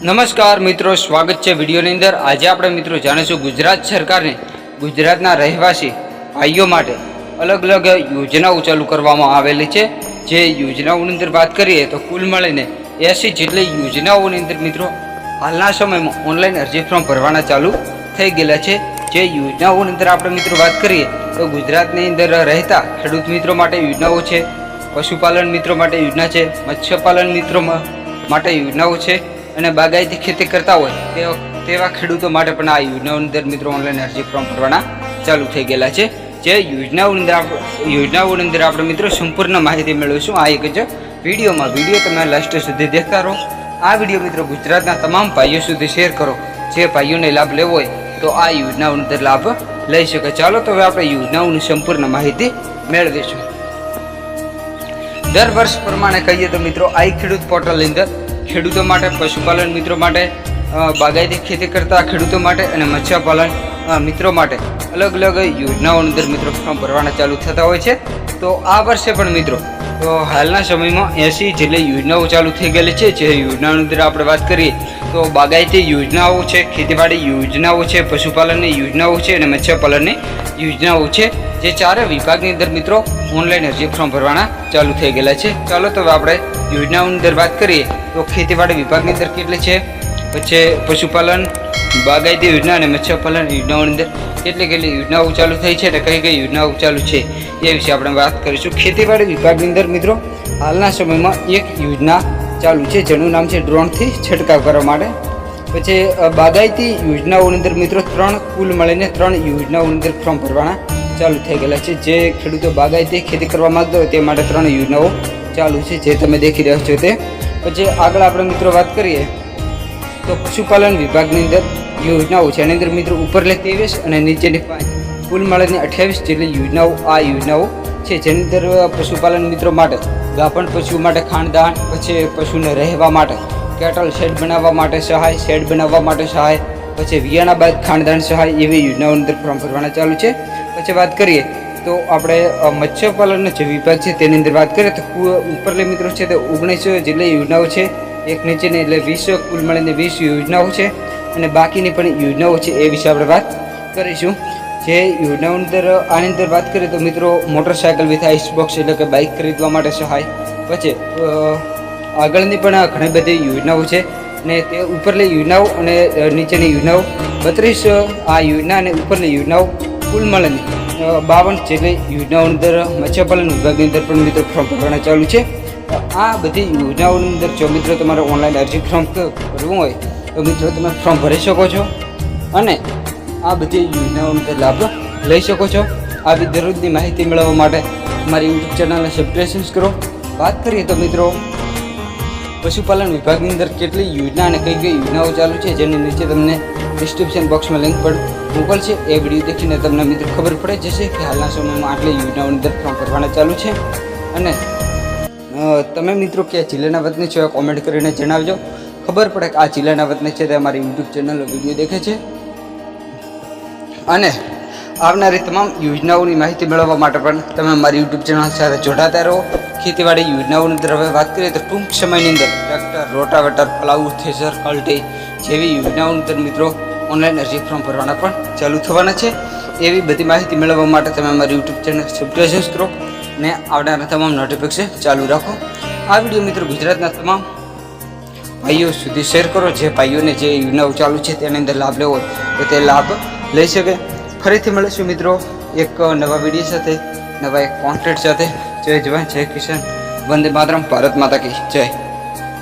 નમસ્કાર મિત્રો, સ્વાગત છે વિડીયોની અંદર. આજે આપણે મિત્રો જાણીશું ગુજરાત સરકારને ગુજરાતના રહેવાસી ભાઈઓ માટે અલગ અલગ યોજનાઓ ચાલુ કરવામાં આવેલી છે. જે યોજનાઓની અંદર વાત કરીએ તો કુલ મળીને એસી જેટલી યોજનાઓની અંદર મિત્રો હાલના સમયમાં ઓનલાઈન અરજી ફોર્મ ભરવાના ચાલુ થઈ ગયેલા છે. જે યોજનાઓની અંદર આપણે મિત્રો વાત કરીએ તો ગુજરાતની અંદર રહેતા ખેડૂત મિત્રો માટે યોજનાઓ છે, પશુપાલન મિત્રો માટે યોજના છે, મત્સ્યપાલન મિત્રો માટે યોજનાઓ છે. અને બાગાયતી ખેતી કરતા હોય તેવા ખેડૂતો માટે પણ આ યોજનાઓ અંદર મિત્રો ઓનલાઈન અરજી ફોર્મ ભરવાના ચાલુ થઈ ગયેલા છે. જે યોજનાઓની અંદર યોજનાઓની અંદર આપણે મિત્રો સંપૂર્ણ માહિતી મેળવીશું. આ એક જ વિડીયોમાં. વીડિયો તમે લાસ્ટ સુધી દેખતા રહો. આ વીડિયો મિત્રો ગુજરાતના તમામ ભાઈઓ સુધી શેર કરો. જે ભાઈઓને લાભ લેવો હોય તો આ યોજનાઓની અંદર લાભ લઈ શકે. ચાલો તો હવે આપણે યોજનાઓની સંપૂર્ણ માહિતી મેળવીશું. દર વર્ષ પ્રમાણે કહીએ તો મિત્રો આ ખેડૂત પોર્ટલની અંદર ખેડૂતો માટે, પશુપાલન મિત્રો માટે બાગાયતી ખેતી કરતા ખેડૂતો માટે અને મત્સ્યપાલન મિત્રો માટે અલગ અલગ યોજનાઓ અંદર મિત્રો ફોર્મ ભરવાના ચાલુ થતા હોય છે. તો આ વર્ષે પણ મિત્રો હાલના સમયમાં એસી જેટલી યોજનાઓ ચાલુ થઈ ગયેલી છે. જે યોજનાઓની અંદર આપણે વાત કરીએ તો બાગાયતી યોજનાઓ છે, ખેતીવાડી યોજનાઓ છે, પશુપાલનની યોજનાઓ છે અને મત્સ્યપાલનની યોજનાઓ છે. જે ચારે વિભાગની અંદર મિત્રો ઓનલાઈન અરજી ફોર્મ ભરવાના ચાલુ થઈ ગયેલા છે. ચાલો તો આપણે યોજનાઓની અંદર વાત કરીએ તો ખેતીવાડી વિભાગની અંદર કેટલી છે? પછી પશુપાલન, બાગાયતી યોજના અને મત્સ્યપાલન યોજનાઓની અંદર કેટલી કેટલી યોજનાઓ ચાલુ થઈ છે અને કઈ કઈ યોજનાઓ ચાલુ છે એ વિશે આપણે વાત કરીશું. ખેતીવાડી વિભાગની અંદર મિત્રો, હાલના સમયમાં એક યોજના ચાલુ છે, જેનું નામ છે ડ્રોનથી છંટકાવ કરવા માટે. પછી બાગાયતી યોજનાઓની અંદર મિત્રો ત્રણ કુલ મળીને ત્રણ યોજનાઓની અંદર ફોર્મ ભરવાના ચાલુ થઈ ગયેલા છે. જે ખેડૂતો બાગાયતી ખેતી કરવા માગતા હોય તે માટે ત્રણ યોજનાઓ ચાલુ છે, જે તમે દેખી રહ્યા છો તે. પછી આગળ આપણે મિત્રો વાત કરીએ તો પશુપાલન વિભાગની અંદર યોજનાઓ છે. એની અંદર મિત્રો ઉપરલે ત્રેવીસ અને નીચેની પાંચ. કુલ મળીને અઠ્યાવીસ જેટલી યોજનાઓ આ યોજનાઓ છે. જેની અંદર પશુપાલન મિત્રો માટે ગાભણ પશુ માટે ખાણદાન, પછી પશુને રહેવા માટે કેટલ શેડ બનાવવા માટે સહાય, શેડ બનાવવા માટે સહાય, પછી વિયાણા બાદ ખાણદાન સહાય એવી યોજનાઓ અંદર ફોર્મ ભરવાના ચાલુ છે. પછી વાત કરીએ તો આપણે મત્સ્યપાલનનો જે વિભાગ છે તેની અંદર વાત કરીએ તો ઉપરલે મિત્રો છે તે ઓગણીસ જેટલી યોજનાઓ છે. એક નીચેની એટલે વીસ કુલ મળીને વીસ યોજનાઓ છે. અને બાકીની પણ યોજનાઓ છે એ વિશે આપણે વાત કરીશું. જે યોજનાઓ અંદર, આની અંદર વાત કરીએ તો મિત્રો મોટરસાયકલ વિથ આઈસ બોક્સ એટલે કે બાઇક ખરીદવા માટે સહાય. પછી આગળની પણ ઘણી બધી યોજનાઓ છે. અને તે ઉપરની યોજનાઓ અને નીચેની યોજનાઓ બત્રીસ, આ યોજના અને ઉપરની યોજનાઓ કુલ મળીને બાવન જેટલી યોજનાઓ અંદર મત્સ્યપાલન વિભાગની અંદર પણ મિત્રો ફોર્મ ભરવાના ચાલુ છે. આ બધી યોજનાઓની અંદર જો મિત્રો તમારે ઓનલાઈન અરજી ફોર્મ ભરવું હોય, તો મિત્રો તમે ફોર્મ ભરી શકો છો અને આ બધી યોજનાઓનો તે લાભ લઈ શકો છો. આવી દરરોજની માહિતી મેળવવા માટે મારી યુટ્યુબ ચેનલને સબસ્ક્રાઈબ કરો. વાત કરીએ તો મિત્રો, પશુપાલન વિભાગની અંદર કેટલી યોજના અને કઈ કઈ યોજનાઓ ચાલુ છે, જેની નીચે તમને ડિસ્ક્રિપ્શન બોક્સમાં લિંક પર મોકલશે. એ વીડિયો દેખીને તમને મિત્રો ખબર પડે જશે કે હાલના સમયમાં આટલી યોજનાઓની અંદર ફોર્મ ભરવાના ચાલુ છે અને તમે મિત્રો કયા જિલ્લાના વતની છો કોમેન્ટ કરીને જણાવજો. ખબર પડે કે આ જિલ્લાના વતની છે તે અમારી યુટ્યુબ ચેનલનો વીડિયો દેખે છે. અને આવનારી તમામ યોજનાઓની માહિતી મેળવવા માટે પણ તમે અમારી યુટ્યુબ ચેનલ સાથે જોડાતા રહો. ખેતીવાડી યોજનાઓની અંદર હવે વાત કરીએ તો ટૂંક સમયની અંદર ટ્રેક્ટર રોટાવેટર પ્લાઉ થેસર કલ્ટી જેવી યોજનાઓની અંદર મિત્રો ઓનલાઈન અરજી ફોર્મ ભરવાના પણ ચાલુ થવાના છે. એવી બધી માહિતી મેળવવા માટે તમે અમારી યુટ્યુબ ચેનલ સબસ્ક્રાઈબ કરો. ને આવનારા તમામ નોટિફિકેશન ચાલુ રાખો. આ વીડિયો મિત્રો ગુજરાતના તમામ ભાઈઓ સુધી શેર કરો, જે ભાઈઓને જે યોજનાઓ ચાલુ છે તેની અંદર લાભ લેવો તો તે લાભ લઈ શકે. ફરીથી મળીશું મિત્રો એક નવા વીડિયો સાથે, નવા એક કોન્ટેન્ટ સાથે. જય જવાન, જય કિશન વંદે માતરમ, ભારત માતા કી જય.